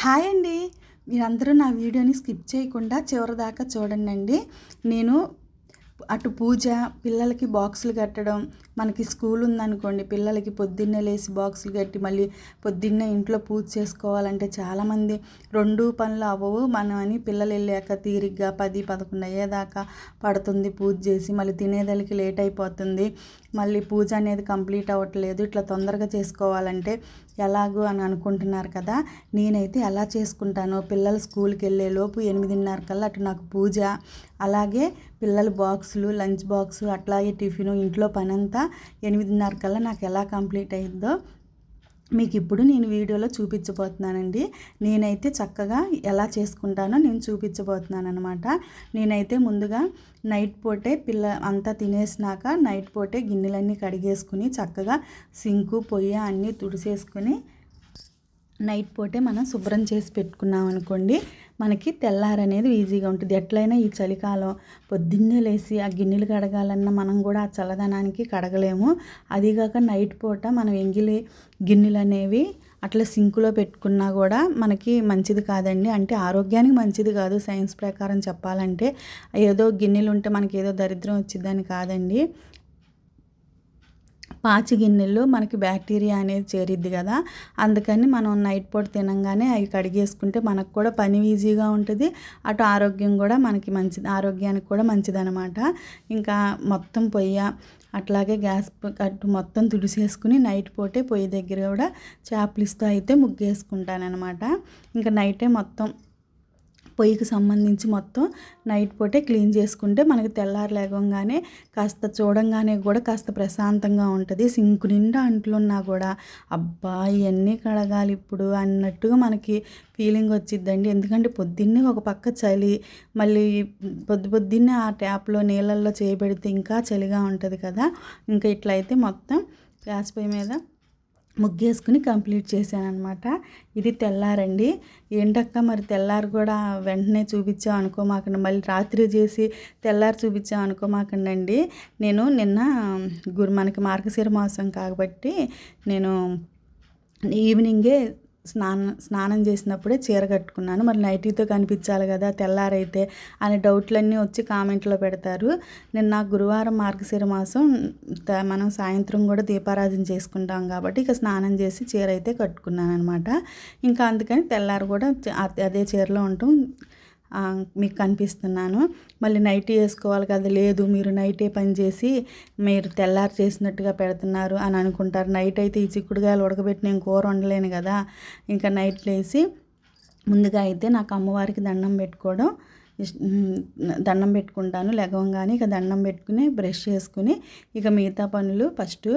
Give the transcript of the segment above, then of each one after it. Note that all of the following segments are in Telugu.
హాయ్ అండి. మీరందరూ నా వీడియోని స్కిప్ చేయకుండా చివరి దాకా చూడండి నేను అటు పూజ పిల్లలకి బాక్సులు కట్టడం మనకి స్కూల్ ఉందనుకోండి పిల్లలకి పొద్దున్నే లేచి బాక్సులు కట్టి మళ్ళీ పొద్దున్నే ఇంట్లో పూజ చేసుకోవాలంటే చాలామంది రెండు పనులు అవ్వవు. మనం అని పిల్లలు వెళ్ళాక తీరిగ్గా పది పదకొండు అయ్యేదాకా పడుతుంది పూజ చేసి మళ్ళీ తినేదానికి లేట్ అయిపోతుంది. మళ్ళీ పూజ అనేది కంప్లీట్ అవ్వట్లేదు. ఇట్లా తొందరగా చేసుకోవాలంటే ఎలాగూ అని అనుకుంటున్నారు కదా. నేనైతే ఎలా చేసుకుంటాను పిల్లలు స్కూల్కి వెళ్ళే లోపు ఎనిమిదిన్నర కల్లా అటు నాకు పూజ అలాగే పిల్లల బాక్సులు లంచ్ బాక్సు అట్లాగే టిఫిన్ ఇంట్లో పని అంతా ఎనిమిదిన్నర కల్లా నాకు ఎలా కంప్లీట్ అయిందో మీకు ఇప్పుడు నేను వీడియోలో చూపించబోతున్నానండి. నేనైతే చక్కగా ఎలా చేసుకుంటానో నేను చూపించబోతున్నాను అనమాట నేనైతే ముందుగా నైట్ పూటే పిల్ల అంతా తినేసినాక నైట్ పూటే గిన్నెలన్నీ కడిగేసుకుని చక్కగా సింకు పొయ్యి అన్నీ తుడిసేసుకుని నైట్ పూటే మనం శుభ్రం చేసి పెట్టుకున్నాం అనుకోండి మనకి తెల్లారనేది ఈజీగా ఉంటుంది. ఎట్లయినా ఈ చలికాలం పొద్దున్నే లేచి ఆ గిన్నెలు కడగాలన్నా మనం కూడా ఆ చల్లదనానికి కడగలేము. అదిగాక నైట్ పూట మనం ఎంగిలి గిన్నెలు అనేవి అట్లా సింకులో పెట్టుకున్నా కూడా మనకి మంచిది కాదండి. అంటే ఆరోగ్యానికి మంచిది కాదు సైన్స్ ప్రకారం చెప్పాలంటే. ఏదో గిన్నెలు ఉంటే మనకి ఏదో దరిద్రం వచ్చిందని కాదండి. పాచి గిన్నెల్లో మనకి బ్యాక్టీరియా అనేది చేరిద్ది కదా. అందుకని మనం నైట్ పూట తినంగానే అవి కడిగేసుకుంటే మనకు కూడా పని ఈజీగా ఉంటుంది. అటు ఆరోగ్యం కూడా మనకి మంచిది ఆరోగ్యానికి కూడా మంచిదనమాట. ఇంకా మొత్తం పొయ్య అట్లాగే గ్యాస్ కట్టు మొత్తం తుడిసేసుకుని నైట్ పూటే పొయ్యి దగ్గర కూడా చేపలిస్తూ అయితే ముగ్గేసుకుంటానమాట ఇంకా నైటే మొత్తం పొయ్యికి సంబంధించి మొత్తం నైట్ పూటే క్లీన్ చేసుకుంటే మనకి తెల్లారు లేవగానే కాస్త చూడంగానే కూడా కాస్త ప్రశాంతంగా ఉంటుంది. సింకు నిండా అంట్లున్నా కూడా అబ్బా ఇవన్నీ కడగాలి ఇప్పుడు అన్నట్టుగా మనకి ఫీలింగ్ వచ్చిద్దండి. ఎందుకంటే పొద్దున్నే ఒక పక్క చలి మళ్ళీ పొద్దు పొద్దున్నే ఆ ట్యాప్లో నీళ్ళల్లో చేయబెడితే ఇంకా చలిగా ఉంటుంది కదా. ఇంకా ఇట్లయితే మొత్తం గ్యాస్ పొయ్యి మీద ముగ్గేసుకుని కంప్లీట్ చేశాను అనమాట ఇది తెల్లారండి. ఏంటక్క మరి తెల్లారు కూడా వెంటనే చూపించాం అనుకోమాకండి. మళ్ళీ రాత్రి చేసి తెల్లారు చూపించాం అనుకోమాకండి నేను నిన్న గురు మనకి మార్గశిర మాసం కాబట్టి నేను ఈవినింగే స్నానం స్నానం చేసినప్పుడే చీర కట్టుకున్నాను. మరి నైటీతో కనిపించాలి కదా తెల్లారైతే అనే డౌట్లన్నీ వచ్చి కామెంట్లో పెడతారు. నిన్న గురువారం మార్గశిర మాసం మనం సాయంత్రం కూడా దీపారాధన చేసుకుంటాం కాబట్టి ఇక స్నానం చేసి చీర అయితే కట్టుకున్నాను అనమాట ఇంకా అందుకని తెల్లారు కూడా అదే చీరలో ఉంటాం. మీకు కనిపిస్తున్నాను. మళ్ళీ నైటీ వేసుకోవాలి కదా లేదు మీరు నైటే పని చేసి మీరు తెల్లారు చేసినట్టుగా పెడుతున్నారు అని అనుకుంటారు. నైట్ అయితే ఈ చిక్కుడుగాయలు ఉడకబెట్టి నేను కూర వండలేను కదా. ఇంకా నైట్ లేసి ముందుగా అయితే నాకు అమ్మవారికి దండం పెట్టుకోవడం దండం పెట్టుకుంటాను లెగవంగానే ఇక దండం పెట్టుకుని బ్రష్ చేసుకుని ఇక మిగతా పనులు ఫస్ట్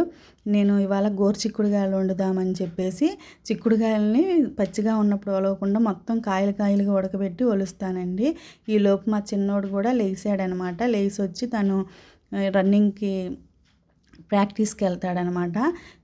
నేను ఇవాళ గోరు చిక్కుడుగాయలు వండుదామని చెప్పేసి చిక్కుడుకాయలని పచ్చిగా ఉన్నప్పుడు ఒలవకుండా మొత్తం కాయలు కాయలుగా ఉడకబెట్టి ఒలుస్తానండి. ఈలోపు మా చిన్నోడు కూడా లేచాడనమాట లేచి వచ్చి తను రన్నింగ్కి ప్రాక్టీస్కి వెళ్తాడనమాట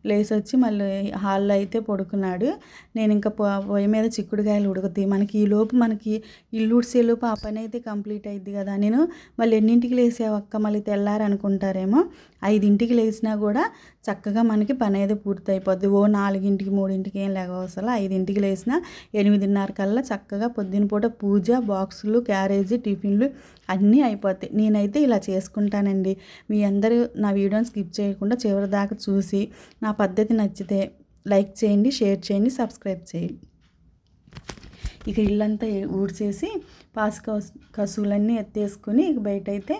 లేచి వచ్చి మళ్ళీ హాల్లో అయితే పడుకున్నాడు. నేను ఇంకా పొయ్యి మీద చిక్కుడుకాయలు ఉడుకుతాయి మనకి ఈ లోపు మనకి ఇల్లు ఉడిసే లోపు ఆ పని అయితే కంప్లీట్ అయింది కదా. నేను మళ్ళీ ఎన్నింటికి లేసావక్క మళ్ళీ తెల్లారనుకుంటారేమో ఐదింటికి లేచినా కూడా చక్కగా మనకి పని అయితే పూర్తి అయిపోద్ది ఓ నాలుగింటికి మూడింటికి ఏం లేకపోసలా ఐదింటికి లేసిన ఎనిమిదిన్నర కల్లా చక్కగా పొద్దున పూట పూజ బాక్సులు క్యారేజీ టిఫిన్లు అన్నీ అయిపోతాయి. నేనైతే ఇలా చేసుకుంటానండి. మీ అందరూ నా వీడియోని స్కిప్ చేయకుండా చివరి దాకా చూసి నా పద్ధతి నచ్చితే లైక్ చేయండి షేర్ చేయండి సబ్స్క్రైబ్ చేయండి. ఇక ఇల్లంతా ఊడ్చేసి పాసు కసువులన్నీ ఎత్తేసుకుని ఇక బయట అయితే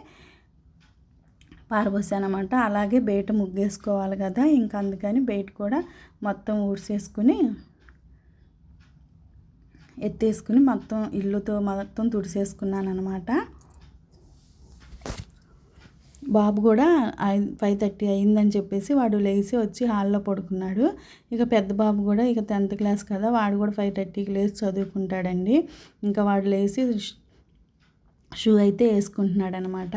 పారబోసానమాట. అలాగే బయట ముగ్గేసుకోవాలి కదా ఇంకా అందుకని బయట కూడా మొత్తం ఊడ్చేసుకుని ఎత్తేసుకుని మొత్తం ఇల్లుతో మొత్తం తుడిసేసుకున్నాను అనమాట బాబు కూడా ఫైవ్ థర్టీ అయిందని చెప్పేసి వాడు లేచి వచ్చి హాల్లో పడుకున్నాడు. ఇక పెద్ద బాబు కూడా ఇక టెన్త్ క్లాస్ కదా వాడు కూడా ఫైవ్ థర్టీకి లేచి చదువుకుంటాడండి. ఇంకా వాడు లేచి షూ అయితే వేసుకుంటున్నాడు అనమాట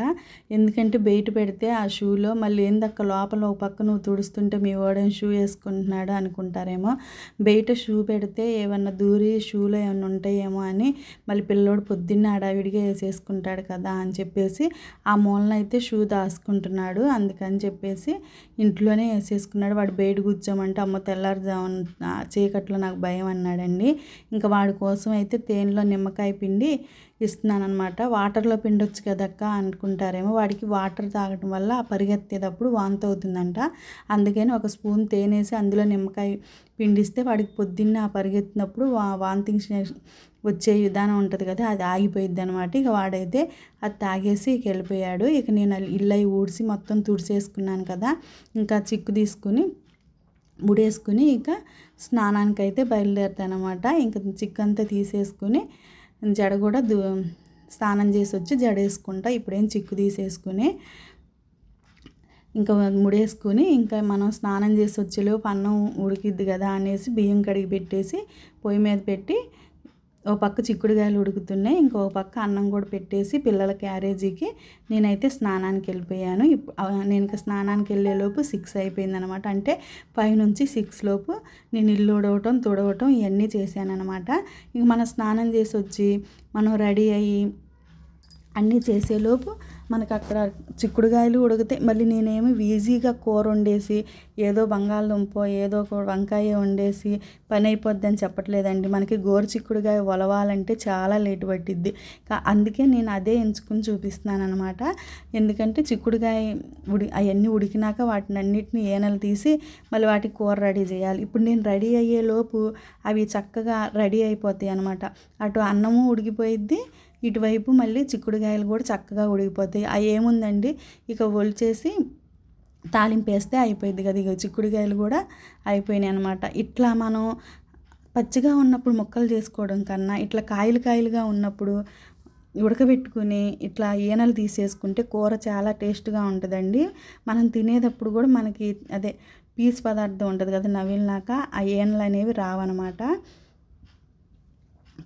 ఎందుకంటే బయట పెడితే ఆ షూలో మళ్ళీ ఏందక్క లోపల ఒక పక్క నువ్వు తుడుస్తుంటే మీ వాడని షూ వేసుకుంటున్నాడు అనుకుంటారేమో. బయట షూ పెడితే ఏమన్నా దూరి షూలో ఏమైనా ఉంటాయేమో అని మళ్ళీ పిల్లోడు పొద్దున్న అడావిడిగా వేసేసుకుంటాడు కదా అని చెప్పేసి ఆ మూలన అయితే షూ దాచుకుంటున్నాడు. అందుకని చెప్పేసి ఇంట్లోనే వేసేసుకున్నాడు. వాడు బయట కూర్చోమంటే అమ్మ తెల్లారుజామున చీకట్లో నాకు భయం అన్నాడండి. ఇంకా వాడి కోసం అయితే తేనెలో నిమ్మకాయ పిండి ఇస్తున్నాను అనమాట వాటర్లో పిండొచ్చు కదక్క అనుకుంటారేమో. వాడికి వాటర్ తాగడం వల్ల పరిగెత్తేటప్పుడు వాంతి అవుతుందంట. అందుకని ఒక స్పూన్ తేనేసి అందులో నిమ్మకాయ పిండిస్తే వాడికి పొద్దున్న ఆ పరిగెత్తినప్పుడు వా వాంతింగ్ వచ్చే విధానం ఉంటుంది కదా అది ఆగిపోయిద్ది అనమాట ఇక వాడైతే అది తాగేసి ఇక వెళ్ళిపోయాడు. ఇక నేను ఇల్లు అయి ఊడ్చి మొత్తం తుడిచేసుకున్నాను కదా ఇంకా చిక్కు తీసుకుని ముడేసుకుని ఇక స్నానానికి అయితే అనమాట ఇంకా చిక్కు అంతా తీసేసుకుని జడ కూడా దు స్నానం చేసి వచ్చి జడ వేసుకుంటా. ఇప్పుడేం చిక్కు తీసేసుకుని ఇంకా ముడేసుకుని ఇంకా మనం స్నానం చేసి వచ్చేలోపు అన్నం ఉడికిద్ది కదా అనేసి బియ్యం కడిగి పెట్టేసి పొయ్యి మీద పెట్టి ఓ పక్క చిక్కుడుకాయలు ఉడుకుతున్నాయి ఇంకో పక్క అన్నం కూడా పెట్టేసి పిల్లల క్యారేజీకి నేనైతే స్నానానికి వెళ్ళిపోయాను. నేను ఇంకా స్నానానికి వెళ్ళేలోపు సిక్స్ అయిపోయింది అనమాట అంటే ఫైవ్ నుంచి సిక్స్ లోపు నేను ఇల్లు ఉడవటం తుడవటం ఇవన్నీ చేశానమాట అనమాట ఇంక మనం స్నానం చేసి వచ్చి మనం రెడీ అయ్యి అన్నీ చేసేలోపు మనకు అక్కడ చిక్కుడుకాయలు ఉడికితే మళ్ళీ నేనేమి ఈజీగా కూర వండేసి ఏదో బంగాళదుంప ఏదో ఒక వంకాయ వండేసి పని అయిపోద్ది అని చెప్పట్లేదండి. మనకి గోరు చిక్కుడుకాయ ఒలవాలంటే చాలా లేట్ పట్టిద్ది. అందుకే నేను అదే ఎంచుకుని చూపిస్తున్నాను అనమాట ఎందుకంటే చిక్కుడుకాయ ఉడి అవన్నీ ఉడికినాక వాటిని అన్నిటిని ఏనలు తీసి మళ్ళీ వాటికి కూర రెడీ చేయాలి. ఇప్పుడు నేను రెడీ అయ్యేలోపు అవి చక్కగా రెడీ అయిపోతాయి అనమాట అటు అన్నము ఉడికిపోయిద్ది ఇటువైపు మళ్ళీ చిక్కుడుకాయలు కూడా చక్కగా ఉడికిపోతాయి. అవి ఏముందండి? ఇక ఒలిచేసి తాలింపు వేస్తే అయిపోయింది కదా. ఇక చిక్కుడుకాయలు కూడా అయిపోయినాయి అనమాట ఇట్లా మనం పచ్చిగా ఉన్నప్పుడు ముక్కలు చేసుకోవడం కన్నా ఇట్లా కాయలు కాయలుగా ఉన్నప్పుడు ఉడకబెట్టుకుని ఇట్లా ఈనలు తీసేసుకుంటే కూర చాలా టేస్ట్గా ఉంటుందండి. మనం తినేటప్పుడు కూడా మనకి అదే పీస్ పదార్థం ఉంటుంది కదా నవిలినాక ఆ ఈనలు అనేవి రావన్నమాట.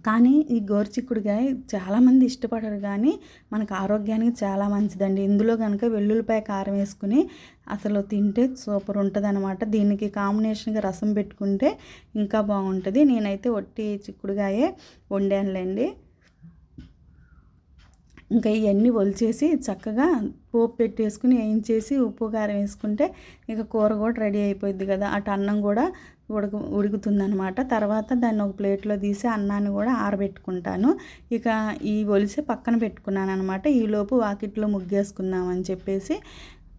కానీ ఈ గోరుచిక్కుడుకాయ చాలామంది ఇష్టపడరు కానీ మనకు ఆరోగ్యానికి చాలా మంచిదండి. ఇందులో కనుక వెల్లుల్లిపాయ కారం వేసుకుని అసలు తింటే సూపర్ ఉంటుంది అనమాట దీనికి కాంబినేషన్గా రసం పెట్టుకుంటే ఇంకా బాగుంటుంది. నేనైతే ఒట్టి చిక్కుడుకాయే వండానులేండి. ఇంకా ఇవన్నీ ఒలిచేసి చక్కగా పోపు పెట్టేసుకుని వేయించేసి ఉప్పు కారం వేసుకుంటే ఇక కూర కూడా రెడీ అయిపోయింది కదా. అటు అన్నం కూడా ఉడక ఉడుకుతుందనమాట తర్వాత దాన్ని ఒక ప్లేట్లో తీసి అన్నాన్ని కూడా ఆరబెట్టుకుంటాను. ఇక ఈ ఒలిసి పక్కన పెట్టుకున్నాను అనమాట ఈలోపు వాకిట్లో ముగ్గేసుకుందామని చెప్పేసి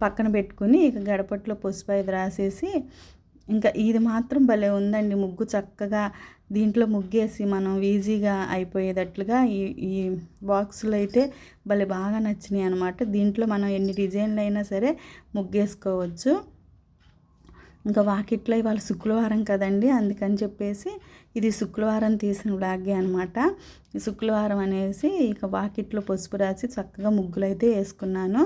పక్కన పెట్టుకుని ఇక గడపట్లో పసుపు రాసేసి ఇంకా ఇది మాత్రం భలే ఉందండి. ముగ్గు చక్కగా దీంట్లో ముగ్గేసి మనం ఈజీగా అయిపోయేటట్లుగా ఈ ఈ బాక్సులు అయితే భలే బాగా నచ్చినాయి అనమాట దీంట్లో మనం ఎన్ని డిజైన్లు అయినా సరే ముగ్గేసుకోవచ్చు. ఇంకా వాకిట్లో ఇవాళ శుక్రవారం కదండి అందుకని చెప్పేసి ఇది శుక్రవారం తీసిన బ్లాగే అనమాట శుక్రవారం అనేసి ఇక వాకిట్లో పసుపు రాసి చక్కగా ముగ్గులు అయితే వేసుకున్నాను.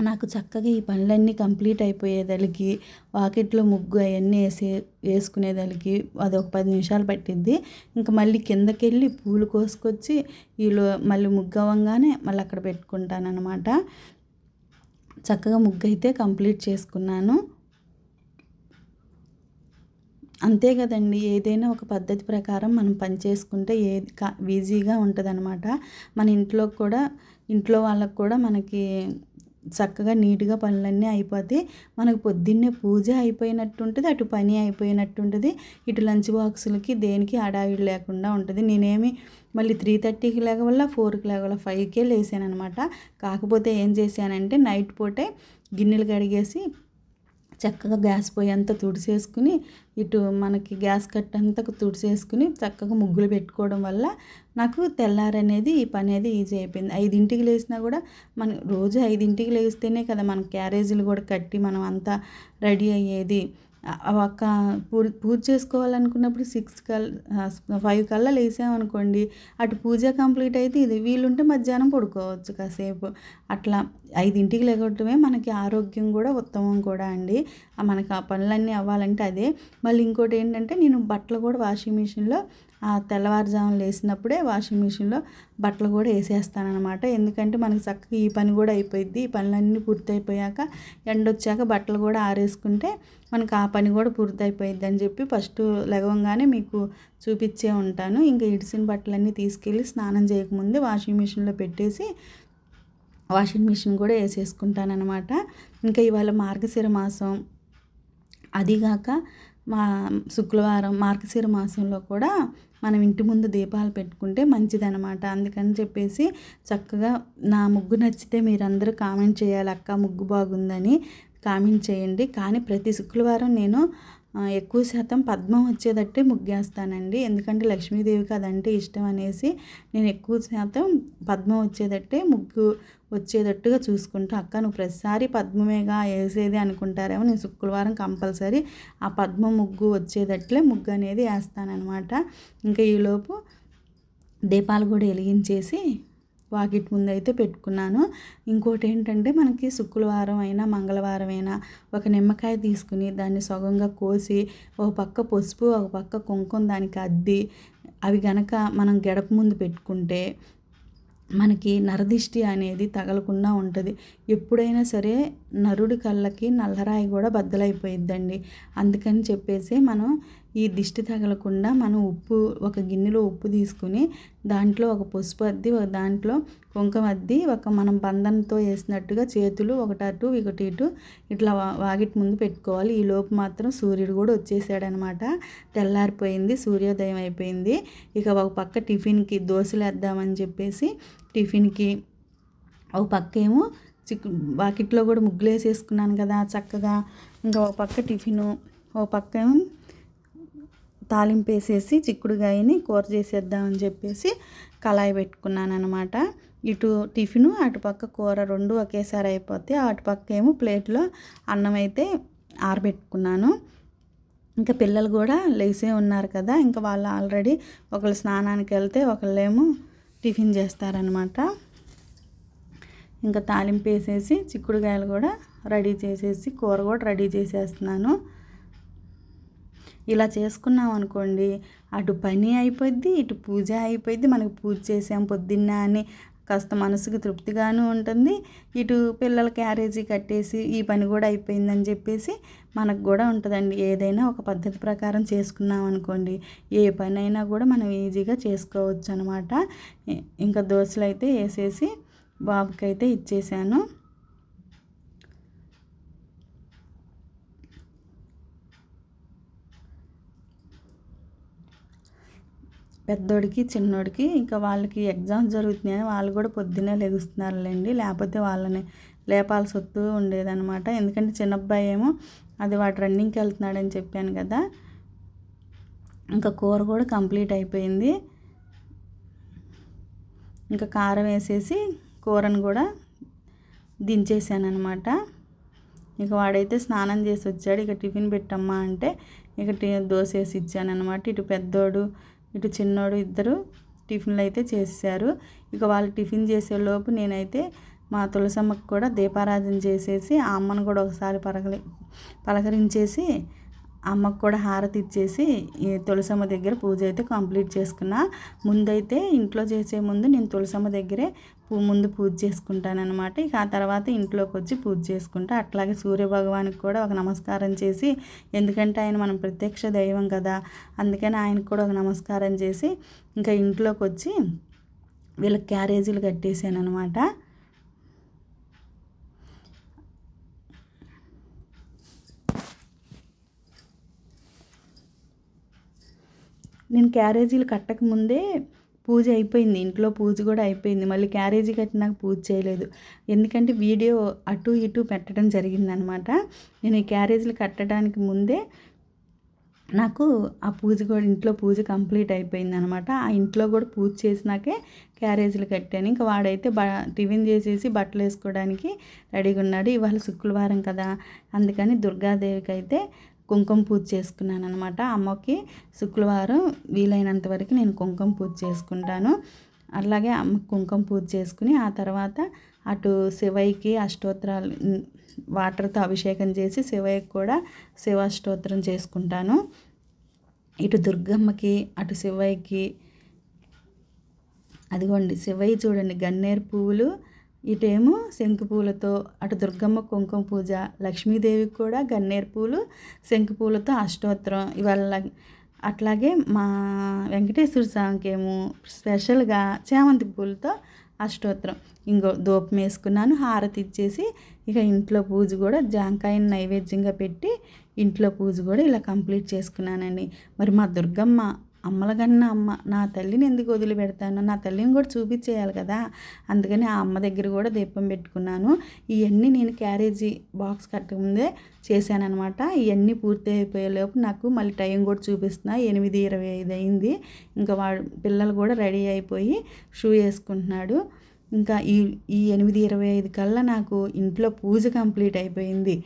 నాకు చక్కగా ఈ పనులన్నీ కంప్లీట్ అయిపోయేదలికి వాకిట్లో ముగ్గు అవన్నీ వేసి వేసుకునేదానికి అది ఒక పది నిమిషాలు పట్టింది ఇంకా మళ్ళీ కిందకెళ్ళి పూలు కోసుకొచ్చి వీళ్ళు మళ్ళీ ముగ్గు అవ్వగానే మళ్ళీ అక్కడ పెట్టుకుంటాను అనమాట చక్కగా ముగ్గు అయితే కంప్లీట్ చేసుకున్నాను. అంతే కదండి ఏదైనా ఒక పద్ధతి ప్రకారం మనం పని చేసుకుంటే ఏది ఈజీగా ఉంటుందన్నమాట. మన ఇంట్లో కూడా ఇంట్లో వాళ్ళకు కూడా మనకి చక్కగా నీట్గా పనులన్నీ అయిపోతాయి మనకు పొద్దున్నే పూజ అయిపోయినట్టు ఉంటుంది అటు పని అయిపోయినట్టు ఉంటుంది ఇటు లంచ్ బాక్సులకి దేనికి హడావిడి లేకుండా ఉంటుంది. నేనేమి మళ్ళీ త్రీ థర్టీకి లేకవల్ల ఫోర్కి లేకవల్ల ఫైవ్కే లేసాను అనమాట కాకపోతే ఏం చేశానంటే నైట్ పూటే గిన్నెలు కడిగేసి చక్కగా గ్యాస్ పొయ్యి అంతా తుడిసేసుకుని ఇటు మనకి గ్యాస్ కట్ అంతా తుడిసేసుకుని చక్కగా ముగ్గులు పెట్టుకోవడం వల్ల నాకు తెల్లారనేది ఈ పని అనేది ఈజీ అయిపోయింది. ఐదింటికి లేచినా కూడా మన రోజు ఐదింటికి లేస్తేనే కదా మనం క్యారేజీలు కూడా కట్టి మనం అంతా రెడీ అయ్యేది. ఒక పూ పూజ పూజ చేసుకోవాలనుకున్నప్పుడు సిక్స్ కల్ ఫైవ్ కల్లా లేసామనుకోండి అటు పూజ కంప్లీట్ అయితే ఇది వీలుంటే మధ్యాహ్నం పడుకోవచ్చు కాసేపు. అట్లా ఐదింటికి లేగొట్టమే మనకి ఆరోగ్యం కూడా ఉత్తమం కూడా అండి. మనకి ఆ పనులన్నీ అవ్వాలంటే అదే. మళ్ళీ ఇంకోటి ఏంటంటే నేను బట్టలు కూడా వాషింగ్ మిషన్లో ఆ తెల్లవారుజామున లేసినప్పుడే వాషింగ్ మిషన్లో బట్టలు కూడా వేసేస్తానమాట ఎందుకంటే మనకి చక్కగా ఈ పని కూడా అయిపోయింది ఈ పనులన్నీ పూర్తయిపోయాక ఎండ వచ్చాక బట్టలు కూడా ఆరేసుకుంటే మనకు ఆ పని కూడా పూర్తయిపోయిద్ది అని చెప్పి ఫస్ట్ లెగవంగానే మీకు చూపించే ఉంటాను. ఇంకా ఇడిసిన బట్టలన్నీ తీసుకెళ్ళి స్నానం చేయకముందే వాషింగ్ మిషన్లో పెట్టేసి వాషింగ్ మిషన్ కూడా వేసేసుకుంటాను అనమాట ఇంకా ఇవాళ మార్గశిర మాసం. అదిగాక మా శుక్రవారం మార్గశిర మాసంలో కూడా మనం ఇంటి ముందు దీపాలు పెట్టుకుంటే మంచిదనమాట అందుకని చెప్పేసి చక్కగా నా ముగ్గు నచ్చితే మీరందరూ కామెంట్ చేయాలి అక్క ముగ్గు బాగుందని కామెంట్ చేయండి. కానీ ప్రతి శుక్రవారం నేను ఎక్కువ శాతం పద్మం వచ్చేటట్టే ముగ్గేస్తానండి ఎందుకంటే లక్ష్మీదేవికి అదంటే ఇష్టం అనేసి నేను ఎక్కువ శాతం పద్మం వచ్చేటట్టే ముగ్గు వచ్చేటట్టుగా చూసుకుంటూ అక్క నువ్వు ప్రతిసారి పద్మమేగా వేసేది అనుకుంటారేమో నేను శుక్రవారం కంపల్సరీ ఆ పద్మ ముగ్గు వచ్చేటట్లే ముగ్గు అనేది వేస్తానమాట ఇంకా ఈలోపు దీపాలు కూడా వెలిగించేసి వాకిట్ ముందు అయితే పెట్టుకున్నాను. ఇంకోటి ఏంటంటే మనకి శుక్రవారం అయినా మంగళవారం అయినా ఒక నిమ్మకాయ తీసుకుని దాన్ని సగంగా కోసి ఒక పక్క పసుపు ఒక పక్క కుంకుమ దానికి అద్ది అవి గనక మనం గడప ముందు పెట్టుకుంటే మనకి నరదిష్టి అనేది తగలకుండా ఉంటుంది. ఎప్పుడైనా సరే నరుడి కళ్ళకి నల్లరాయి కూడా బద్దలైపోయిద్దండి. అందుకని చెప్పేసి మనం ఈ దిష్టి తగలకుండా మనం ఉప్పు ఒక గిన్నెలో ఉప్పు తీసుకుని దాంట్లో ఒక పసుపు అద్ది ఒక దాంట్లో కుంకం అద్ది ఒక మనం బంధంతో వేసినట్టుగా చేతులు ఒకటి అటు ఒకటి ఇటు ఇట్లా వాగిటి ముందు పెట్టుకోవాలి. ఈ లోపు మాత్రం సూర్యుడు కూడా వచ్చేసాడనమాట. తెల్లారిపోయింది సూర్యోదయం అయిపోయింది. ఇక ఒక పక్క టిఫిన్కి దోశలు వేద్దామని చెప్పేసి టిఫిన్కి ఒక పక్క ఏమో చిక్ వాకిట్లో కూడా ముగ్గులు వేసేసుకున్నాను కదా చక్కగా. ఇంకా ఒక పక్క టిఫిను ఒక పక్క తాలింపు వేసేసి చిక్కుడుగాయని కూర చేసేద్దామని చెప్పేసి కళాయి పెట్టుకున్నాను అనమాట ఇటు టిఫిను అటుపక్క కూర రెండు ఒకేసారి అయిపోతే అటుపక్క ఏమో ప్లేట్లో అన్నం అయితే ఆరబెట్టుకున్నాను. ఇంకా పిల్లలు కూడా లేసే ఉన్నారు కదా ఇంకా వాళ్ళు ఆల్రెడీ ఒకళ్ళు స్నానానికి వెళ్తే ఒకళ్ళేమో టిఫిన్ చేస్తారనమాట ఇంకా తాలింపు వేసేసి చిక్కుడుకాయలు కూడా రెడీ చేసేసి కూర కూడా రెడీ చేసేస్తున్నాను. ఇలా చేసుకున్నాం అనుకోండి అటు పని అయిపోద్ది ఇటు పూజ అయిపోద్ది మనకు పూజ చేసాం పొద్దున్న అని కాస్త మనసుకు తృప్తిగాను ఉంటుంది. ఇటు పిల్లల క్యారేజీ కట్టేసి ఈ పని కూడా అయిపోయిందని చెప్పేసి మనకు కూడా ఉంటుందండి. ఏదైనా ఒక పద్ధతి ప్రకారం చేసుకున్నాం అనుకోండి ఏ పని అయినా కూడా మనం ఈజీగా చేసుకోవచ్చు అనమాట ఇంకా దోశలు అయితే వేసేసి బాబుకి అయితే ఇచ్చేసాను. పెద్దోడికి చిన్నోడికి ఇంకా వాళ్ళకి ఎగ్జామ్స్ జరుగుతున్నాయని వాళ్ళు కూడా పొద్దున్నే లెగుస్తున్నారులేండి లేకపోతే వాళ్ళని లేపాల్సి వస్తూ ఉండేదనమాట ఎందుకంటే చిన్నబ్బాయి ఏమో అది వాడు రన్నింగ్కి వెళ్తున్నాడని చెప్పాను కదా. ఇంకా కూర కూడా కంప్లీట్ అయిపోయింది. ఇంకా కారం వేసేసి కూరను కూడా దించేసానమాట ఇక వాడైతే స్నానం చేసి వచ్చాడు. ఇక టిఫిన్ పెట్టమ్మా అంటే ఇక దోశ వేసి ఇచ్చానమాట ఇటు పెద్దోడు ఇటు చిన్నోడు ఇద్దరు టిఫిన్లు అయితే చేశారు ఇక వాళ్ళు టిఫిన్ చేసేలోపు నేనైతే మా తులసమ్మకు కూడా దీపారాధన చేసేసి ఆ అమ్మను కూడా ఒకసారి పలకలి పలకరించేసి అమ్మకు కూడా హారతి ఇచ్చేసి తులసమ్మ దగ్గర పూజ అయితే కంప్లీట్ చేసుకున్నా. ముందైతే ఇంట్లో చేసే ముందు నేను తులసమ్మ దగ్గరే ముందు పూజ చేసుకుంటానమాట ఇక ఆ తర్వాత ఇంట్లోకి వచ్చి పూజ చేసుకుంటా. అట్లాగే సూర్య భగవానికి కూడా ఒక నమస్కారం చేసి ఎందుకంటే ఆయన మనం ప్రత్యక్ష దైవం కదా అందుకని ఆయనకు కూడా ఒక నమస్కారం చేసి ఇంకా ఇంట్లోకి వచ్చి వీళ్ళకి క్యారేజీలు కట్టేసాను అనమాట నేను క్యారేజీలు కట్టకముందే పూజ అయిపోయింది. ఇంట్లో పూజ కూడా అయిపోయింది. మళ్ళీ క్యారేజీ కట్టినాక పూజ చేయలేదు. ఎందుకంటే వీడియో అటు ఇటు పెట్టడం జరిగిందనమాట. నేను ఈ క్యారేజీలు కట్టడానికి ముందే నాకు ఆ పూజ కూడా ఇంట్లో పూజ కంప్లీట్ అయిపోయింది అనమాట ఆ ఇంట్లో కూడా పూజ చేసినాకే క్యారేజీలు కట్టాను. ఇంకా వాడైతే బ టిఫిన్ చేసేసి బట్టలు వేసుకోవడానికి రెడీగా ఉన్నాడు. ఇవాళ శుక్రవారం కదా. అందుకని దుర్గాదేవికి అయితే కుంకుమ పూజ చేసుకున్నాను అనమాట అమ్మకి శుక్రవారం వీలైనంత వరకు నేను కుంకుమ పూజ చేసుకుంటాను. అలాగే అమ్మ కుంకుమ పూజ చేసుకుని ఆ తర్వాత అటు శివయ్యకి అష్టోత్తరాలు వాటర్తో అభిషేకం చేసి శివయ్యకి కూడా శివాష్టోత్తరం చేసుకుంటాను. ఇటు దుర్గమ్మకి అటు శివయ్యకి అదిగోండి శివయ్య చూడండి గన్నేరు పువ్వులు ఇటేమో శంకు పూలతో అటు దుర్గమ్మ కుంకుమ పూజ లక్ష్మీదేవికి కూడా గన్నేరు పూలు శంకు పూలతో అష్టోత్తరం. ఇవాళ అట్లాగే మా వెంకటేశ్వర స్వామికేమో స్పెషల్గా చేమంతి పూలతో అష్టోత్తరం. ఇంకో దూపం వేసుకున్నాను హారతి ఇచ్చేసి ఇక ఇంట్లో పూజ కూడా జాంకాయని నైవేద్యంగా పెట్టి ఇంట్లో పూజ కూడా ఇలా కంప్లీట్ చేసుకున్నానండి. మరి మా దుర్గమ్మ అమ్మలగన్న అమ్మ నా తల్లిని ఎందుకు వదిలిపెడతాను? నా తల్లిని కూడా చూపించేయాలి కదా. అందుకని ఆ అమ్మ దగ్గర కూడా దీపం పెట్టుకున్నాను. ఇవన్నీ నేను క్యారేజీ బాక్స్ కట్టకముందే చేశానమాట ఇవన్నీ పూర్తి అయిపోయేలోపు నాకు మళ్ళీ టైం కూడా చూపిస్తున్నా. ఎనిమిది ఇరవై ఐదు అయింది. ఇంకా వాడు పిల్లలు కూడా రెడీ అయిపోయి షూ వేసుకుంటున్నాడు. ఇంకా ఈ ఈ ఎనిమిది ఇరవై ఐదు కల్లా నాకు ఇంట్లో పూజ కంప్లీట్ అయిపోయింది.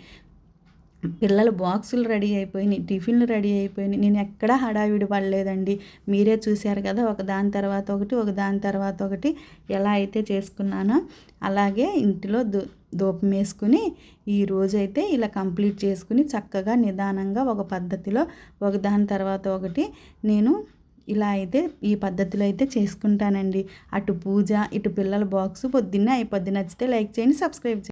పిల్లల బాక్సులు రెడీ అయిపోయినాయి టిఫిన్లు రెడీ అయిపోయినాయి. నేను ఎక్కడా హడావిడి పడలేదండి. మీరే చూశారు కదా ఒక దాని తర్వాత ఒకటి ఒక దాని తర్వాత ఒకటి ఎలా అయితే చేసుకున్నానో అలాగే ఇంటిలో దో దూపం వేసుకుని ఈ రోజైతే ఇలా కంప్లీట్ చేసుకుని చక్కగా నిదానంగా ఒక పద్ధతిలో ఒక దాని తర్వాత ఒకటి నేను ఇలా అయితే ఈ పద్ధతిలో అయితే చేసుకుంటానండి. అటు పూజ ఇటు పిల్లల బాక్స్ పొద్దున్నే అయిపోద్ది. నచ్చితే లైక్ చేయండి సబ్స్క్రైబ్ చేయండి.